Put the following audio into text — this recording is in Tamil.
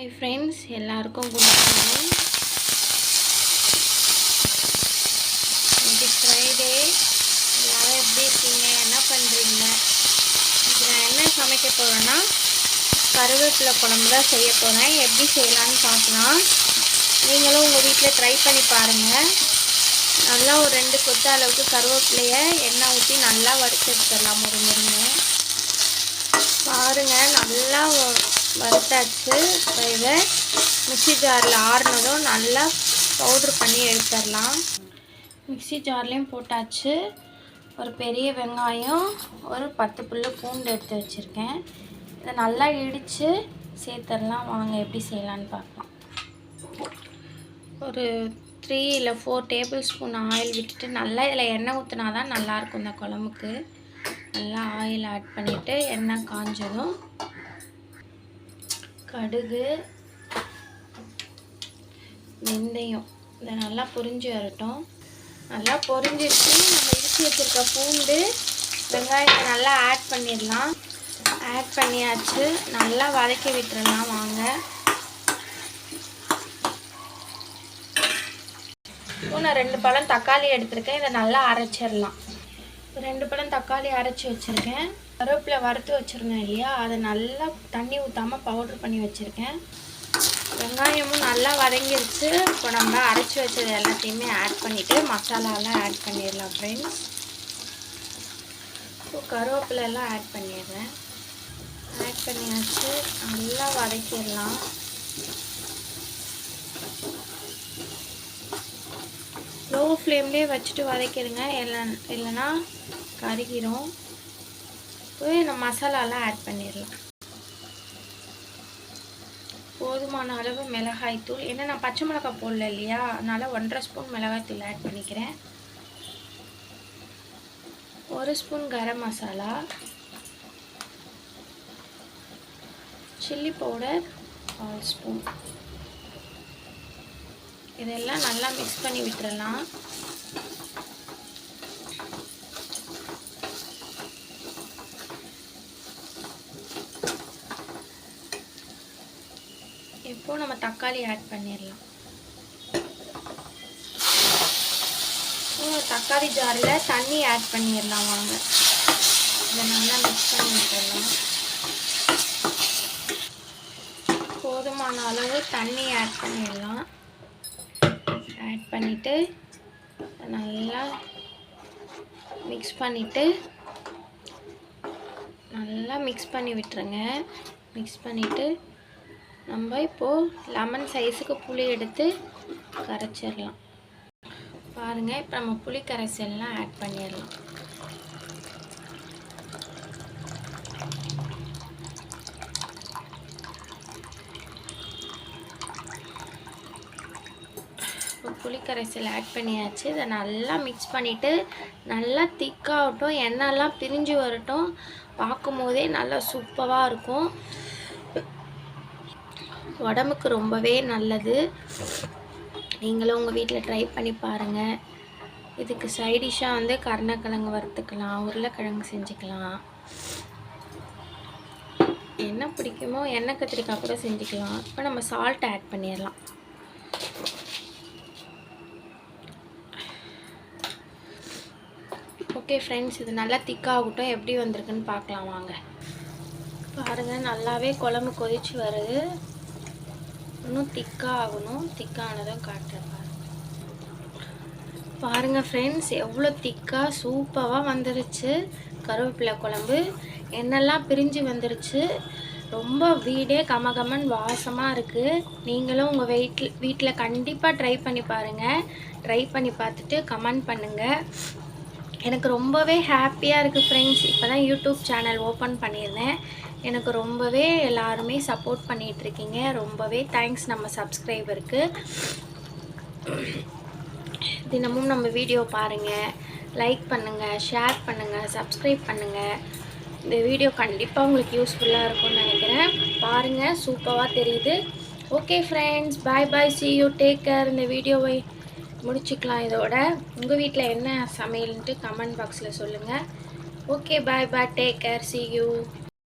ஹாய் ஃப்ரெண்ட்ஸ் எல்லாருக்கும் குட் மார்னிங் இன்னைக்கு ஃப்ரைடே எல்லாரும் எப்படி இருக்கீங்க? என்ன பண்ணுறீங்க இது நான் என்ன சமைக்க போகிறேன்னா கருவேப்பிலை குழம்பு தான் செய்ய போகிறேன் எப்படி செய்யலான்னு பார்க்கலாம். நீங்களும் உங்கள் வீட்டில் ட்ரை பண்ணி பாருங்கள் நல்லா ஒரு ரெண்டு கொத்த அளவுக்கு கருவேப்பிலையை எண்ணெய் ஊற்றி நல்லா வறுத்து எடுத்துடலாம் ஒரு முருங்க பாருங்கள் நல்லா வறுத்தாச்சு. இப்போ இதை மிக்ஸி ஜாரில் ஆறுனதும் நல்லா பவுட்ரு பண்ணி எடுத்துடலாம். மிக்ஸி ஜார்லேயும் போட்டாச்சு. ஒரு பெரிய வெங்காயம் ஒரு பத்து புல்லு பூண்டு எடுத்து வச்சுருக்கேன். இதை நல்லா இடித்து சேர்த்துடலாம். வாங்க எப்படி செய்யலான்னு பார்க்கலாம். ஒரு த்ரீ இல்லை ஃபோர் டேபிள் ஸ்பூன் ஆயில் விட்டுட்டு நல்லா இதில் எண்ணெய் ஊற்றினா தான் நல்லாயிருக்கும் இந்த குழம்புக்கு. நல்லா ஆயில் ஆட் பண்ணிவிட்டு எண்ணெய் காஞ்சதும் கடுகு வெந்தயம். இதை நல்லா பொரிஞ்சு வரட்டும். நல்லா பொரிஞ்சிருச்சு நம்ம இடிச்சு வச்சுருக்க பூண்டு வெங்காயத்தை நல்லா ஆட் பண்ணிடலாம். ஆட் பண்ணியாச்சு. நல்லா வதக்கி விட்டுறலாம். வாங்க. இப்போ நான் ரெண்டு பழம் தக்காளி எடுத்திருக்கேன். இதை நல்லா அரைச்சிடலாம். ரெண்டு பழம் தக்காளி அரைச்சி வச்சுருக்கேன். கருவேப்பிலை வறுத்து வச்சுருந்தேன் இல்லையா? அதை நல்லா தண்ணி ஊற்றாமல் பவுட்ரு பண்ணி வச்சுருக்கேன். வெங்காயமும் நல்லா வதங்கிருச்சு. இப்போ நம்ம அரைச்சி வச்சது எல்லாத்தையுமே ஆட் பண்ணிவிட்டு மசாலாலாம் ஆட் பண்ணிடலாம் ஃப்ரெண்ட்ஸ் இப்போ கருவேப்பிலை எல்லாம் ஆட் பண்ணிடுறேன். ஆட் பண்ணியாச்சு. நல்லா வதக்கிடலாம். ஃப்ளேம்லேயே வச்சுட்டு வதக்கிடுங்க. இல்லை இல்லைன்னா கருகிரும். போய் நம்ம மசாலாலாம் ஆட் பண்ணிடலாம். போதுமான அளவு மிளகாய் தூள். ஏன்னா நான் பச்சை மிளகாய் போடல இல்லையா? அதனால் ஒன்றரை ஸ்பூன் மிளகாய் தூள் ஆட் பண்ணிக்கிறேன். ஒரு spoon garam masala. Chilli powder கால் ஸ்பூன். இதெல்லாம் நல்லா மிக்ஸ் பண்ணி விட்டுறலாம். இப்போ நம்ம தக்காளி ஆட் பண்ணிடலாம் தக்காளி ஜாரில் தண்ணி ஆட் பண்ணிடலாம் வாங்க. இதை நல்லா மிக்ஸ் பண்ணி விட்டுறலாம். போதுமான அளவு தண்ணி ஆட் பண்ணிடலாம் பண்ணிவிட்டு நல்லா மிக்ஸ் பண்ணிவிட்டு நல்லா மிக்ஸ் பண்ணி விட்டுருங்க. மிக்ஸ் பண்ணிவிட்டு நம்ம இப்போது லெமன் சைஸுக்கு புளி எடுத்து கரைச்சிடலாம். பாருங்கள் இப்போ நம்ம புளி கரைசல்லாம் ஆட் பண்ணிடலாம். இப்போ புளிக்கரைசல் ஆட் பண்ணியாச்சு. இதை நல்லா மிக்ஸ் பண்ணிவிட்டு நல்லா திக்காகட்டும் எண்ணெய்லாம் பிரிஞ்சு வரட்டும். பார்க்கும் போதே நல்லா சூப்பராக இருக்கும். உடம்புக்கு ரொம்பவே நல்லது. நீங்களும் உங்கள் வீட்டில் ட்ரை பண்ணி பாருங்கள் இதுக்கு சைடிஷாக வந்து கருணக்கிழங்கு வறுத்துக்கலாம் உருளைக்கிழங்கு செஞ்சுக்கலாம். என்ன பிடிக்குமோ எண்ணெய் கத்திரிக்காய் கூட செஞ்சுக்கலாம். இப்போ நம்ம சால்ட் ஆட் பண்ணிடலாம். ஓகே ஃப்ரெண்ட்ஸ் இது நல்லா திக்காகட்டும் எப்படி வந்திருக்குன்னு பார்க்கலாம் வாங்க. பாருங்கள் நல்லாவே குழம்பு கொதிச்சு வருது. இன்னும் திக்காக ஆகணும். திக்கானதும் காட்டுறேன் பாருங்கள் பாருங்கள் ஃப்ரெண்ட்ஸ் எவ்வளோ திக்காக சூப்பராக வந்துருச்சு. கருவேப்பிலை குழம்பு. என்னெல்லாம் பிரிஞ்சு வந்துருச்சு. ரொம்ப வீடே கமகமன் வாசமாக இருக்குது நீங்களும் உங்கள் வீட்டில் வீட்டில் கண்டிப்பாக ட்ரை பண்ணி பாருங்கள் ட்ரை பண்ணி பார்த்துட்டு கமெண்ட் பண்ணுங்கள் எனக்கு ரொம்பவே ஹாப்பியாக இருக்குது ஃப்ரெண்ட்ஸ் இப்போ தான் யூடியூப் சேனல் ஓப்பன் பண்ணியிருந்தேன். எனக்கு ரொம்பவே எல்லாருமே சப்போர்ட் பண்ணிகிட்ருக்கீங்க ரொம்பவே தேங்க்ஸ் நம்ம சப்ஸ்கிரைபருக்கு தினமும் நம்ம வீடியோ பாருங்கள் லைக் பண்ணுங்கள் ஷேர் பண்ணுங்கள் சப்ஸ்கிரைப் பண்ணுங்கள் இந்த வீடியோ கண்டிப்பாக உங்களுக்கு யூஸ்ஃபுல்லாக இருக்கும்னு நினைக்கிறேன். பாருங்கள் சூப்பராக தெரியுது. Okay friends bye bye see you take care இந்த வீடியோவை முடிச்சுக்கலாம் இதோட. உங்கள் வீட்டில் என்ன சமையல்ன்ட்டு கமெண்ட் பாக்ஸில் சொல்லுங்கள் okay bye bye take care see you